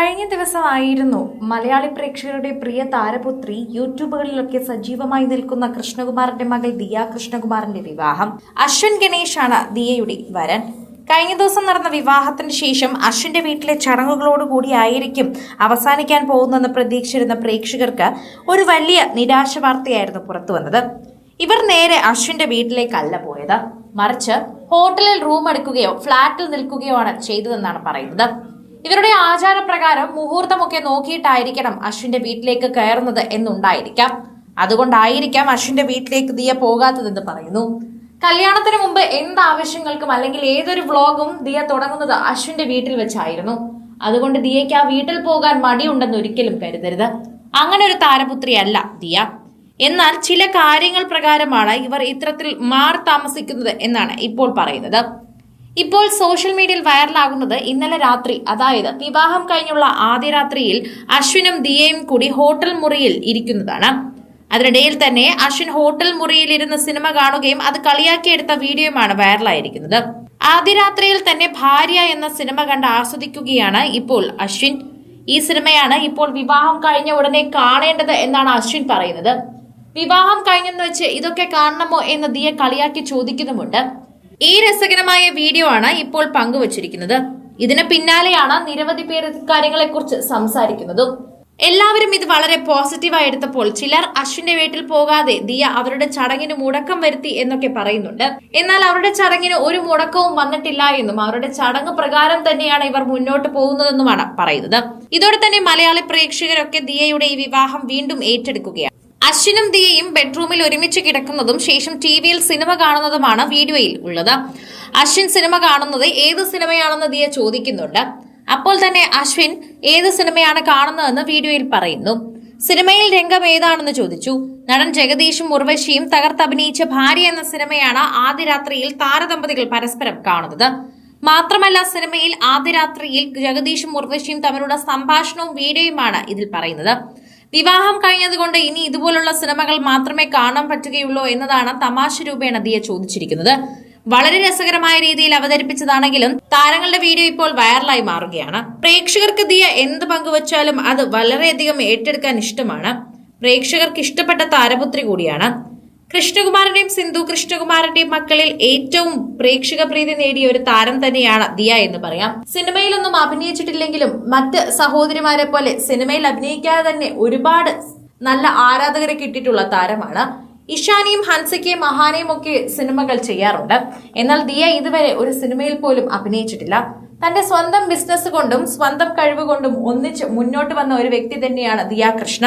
കഴിഞ്ഞ ദിവസമായിരുന്നു മലയാളി പ്രേക്ഷകരുടെ പ്രിയ താരപുത്രി യൂട്യൂബുകളിലൊക്കെ സജീവമായി നിൽക്കുന്ന കൃഷ്ണകുമാറിന്റെ മകൾ ദിയ കൃഷ്ണകുമാറിന്റെ വിവാഹം. അശ്വിൻ ഗണേഷാണ് ദിയയുടെ വരൻ. കഴിഞ്ഞ ദിവസം നടന്ന വിവാഹത്തിന് ശേഷം അശ്വിന്റെ വീട്ടിലെ ചടങ്ങുകളോടുകൂടി ആയിരിക്കും അവസാനിക്കാൻ പോകുന്നതെന്ന് പ്രതീക്ഷിച്ചിരുന്ന പ്രേക്ഷകർക്ക് ഒരു വലിയ നിരാശ വാർത്തയായിരുന്നു പുറത്തു വന്നത്. ഇവർ നേരെ അശ്വിന്റെ വീട്ടിലേക്കല്ല പോയത്. മറിച്ച് ഹോട്ടലിൽ റൂം എടുക്കുകയോ ഫ്ളാറ്റിൽ നിൽക്കുകയോ ആണ് ചെയ്തതെന്നാണ് പറയുന്നത്. ഇവരുടെ ആചാരപ്രകാരം മുഹൂർത്തമൊക്കെ നോക്കിയിട്ടായിരിക്കണം അശ്വിന്റെ വീട്ടിലേക്ക് കയറുന്നത് എന്നുണ്ടായിരിക്കാം. അതുകൊണ്ടായിരിക്കാം അശ്വിന്റെ വീട്ടിലേക്ക് ദിയ പോകാത്തതെന്ന് പറയുന്നു. കല്യാണത്തിന് മുമ്പ് എന്ത് ആവശ്യങ്ങൾക്കും അല്ലെങ്കിൽ ഏതൊരു വ്ളോഗും ദിയ തുടങ്ങുന്നത് അശ്വിന്റെ വീട്ടിൽ വെച്ചായിരുന്നു. അതുകൊണ്ട് ദിയയ്ക്ക് ആ വീട്ടിൽ പോകാൻ മടിയുണ്ടെന്ന് ഒരിക്കലും കരുതരുത്. അങ്ങനെ ഒരു താരപുത്രിയല്ല ദിയ. എന്നാൽ ചില കാര്യങ്ങൾ പ്രകാരമാണ് ഇവർ ഇത്തരത്തിൽ മാർ താമസിക്കുന്നത് എന്നാണ് ഇപ്പോൾ പറയുന്നത്. ഇപ്പോൾ സോഷ്യൽ മീഡിയയിൽ വൈറലാകുന്നത് ഇന്നലെ രാത്രി. അതായത് വിവാഹം കഴിഞ്ഞുള്ള ആദ്യ രാത്രിയിൽ അശ്വിനും ദിയയും കൂടി ഹോട്ടൽ മുറിയിൽ ഇരിക്കുന്നതാണ്. അതിനിടയിൽ തന്നെ അശ്വിൻ ഹോട്ടൽ മുറിയിൽ ഇരുന്ന് സിനിമ കാണുകയും അത് കളിയാക്കിയെടുത്ത വീഡിയോയുമാണ് വൈറലായിരിക്കുന്നത്. ആദ്യ രാത്രിയിൽ തന്നെ ഭാര്യ എന്ന സിനിമ കണ്ട് ആസ്വദിക്കുകയാണ് ഇപ്പോൾ അശ്വിൻ. ഈ സിനിമയാണ് ഇപ്പോൾ വിവാഹം കഴിഞ്ഞ ഉടനെ കാണേണ്ടത് എന്നാണ് അശ്വിൻ പറയുന്നത്. വിവാഹം കഴിഞ്ഞെന്ന് വെച്ച് ഇതൊക്കെ കാണണമോ എന്ന് ദിയ കളിയാക്കി ചോദിക്കുന്നുമുണ്ട്. ഈ രസകരമായ വീഡിയോ ആണ് ഇപ്പോൾ പങ്കുവച്ചിരിക്കുന്നത്. ഇതിന് പിന്നാലെയാണ് നിരവധി പേർ കാര്യങ്ങളെക്കുറിച്ച് സംസാരിക്കുന്നതും. എല്ലാവരും ഇത് വളരെ പോസിറ്റീവായി എടുത്തപ്പോൾ ചിലർ അശ്വിന്റെ വീട്ടിൽ പോകാതെ ദിയ അവരുടെ ചടങ്ങിന് മുടക്കം വരുത്തി എന്നൊക്കെ പറയുന്നുണ്ട്. എന്നാൽ അവരുടെ ചടങ്ങിന് ഒരു മുടക്കവും വന്നിട്ടില്ല എന്നും അവരുടെ ചടങ്ങ് പ്രകാരം തന്നെയാണ് ഇവർ മുന്നോട്ട് പോകുന്നതെന്നുമാണ് പറയുന്നത്. ഇതോടെ തന്നെ മലയാളി പ്രേക്ഷകരൊക്കെ ദിയയുടെ ഈ വിവാഹം വീണ്ടും ഏറ്റെടുക്കുകയാണ്. അശ്വിനും ദിയയും ബെഡ്റൂമിൽ ഒരുമിച്ച് കിടക്കുന്നതും ശേഷം ടി വിയിൽ സിനിമ കാണുന്നതുമാണ് വീഡിയോയിൽ ഉള്ളത്. അശ്വിൻ സിനിമ കാണുന്നത് ഏത് സിനിമയാണെന്ന് ദിയ ചോദിക്കുന്നുണ്ട്. അപ്പോൾ തന്നെ അശ്വിൻ ഏത് സിനിമയാണ് കാണുന്നതെന്ന് വീഡിയോയിൽ പറയുന്നു. സിനിമയിൽ രംഗം ഏതാണെന്ന് ചോദിച്ചു. നടൻ ജഗദീഷും ഉർവശിയും തകർത്തഭിനയിച്ച ഭാര്യ എന്ന സിനിമയാണ് ആദ്യ രാത്രിയിൽ താരദമ്പതികൾ പരസ്പരം കാണുന്നത്. മാത്രമല്ല സിനിമയിൽ ആദ്യ രാത്രിയിൽ ജഗദീഷും ഉർവശിയും തമ്മിലുള്ള സംഭാഷണവും വീഡിയോയുമാണ് ഇതിൽ പറയുന്നത്. വിവാഹം കഴിഞ്ഞതുകൊണ്ട് ഇനി ഇതുപോലുള്ള സിനിമകൾ മാത്രമേ കാണാൻ പറ്റുകയുള്ളൂ എന്നതാണ് തമാശ രൂപേണ ദിയ ചോദിച്ചിരിക്കുന്നത്. വളരെ രസകരമായ രീതിയിൽ അവതരിപ്പിച്ചതാണെങ്കിലും താരങ്ങളുടെ വീഡിയോ ഇപ്പോൾ വൈറലായി മാറുകയാണ്. പ്രേക്ഷകർക്ക് ദിയ എന്ത് പങ്കുവച്ചാലും അത് വളരെയധികം ഏറ്റെടുക്കാൻ ഇഷ്ടമാണ്. പ്രേക്ഷകർക്ക് ഇഷ്ടപ്പെട്ട താരപുത്രി കൂടിയാണ്. കൃഷ്ണകുമാറിന്റെയും സിന്ധു കൃഷ്ണകുമാറിന്റെയും മക്കളിൽ ഏറ്റവും പ്രേക്ഷക പ്രീതി നേടിയ ഒരു താരം തന്നെയാണ് ദിയ എന്ന് പറയാം. സിനിമയിലൊന്നും അഭിനയിച്ചിട്ടില്ലെങ്കിലും മറ്റ് സഹോദരിമാരെ പോലെ സിനിമയിൽ അഭിനയിക്കാതെ തന്നെ ഒരുപാട് നല്ല ആരാധകരെ കിട്ടിയിട്ടുള്ള താരമാണ്. ഇഷാനിയും ഹൻസിക്കയും മഹാനയും ഒക്കെ സിനിമകൾ ചെയ്യാറുണ്ട്. എന്നാൽ ദിയ ഇതുവരെ ഒരു സിനിമയിൽ പോലും അഭിനയിച്ചിട്ടില്ല. തന്റെ സ്വന്തം ബിസിനസ് കൊണ്ടും സ്വന്തം കഴിവ് കൊണ്ടും ഒന്നിച്ച് മുന്നോട്ട് വന്ന ഒരു വ്യക്തി തന്നെയാണ് ദിയ കൃഷ്ണ.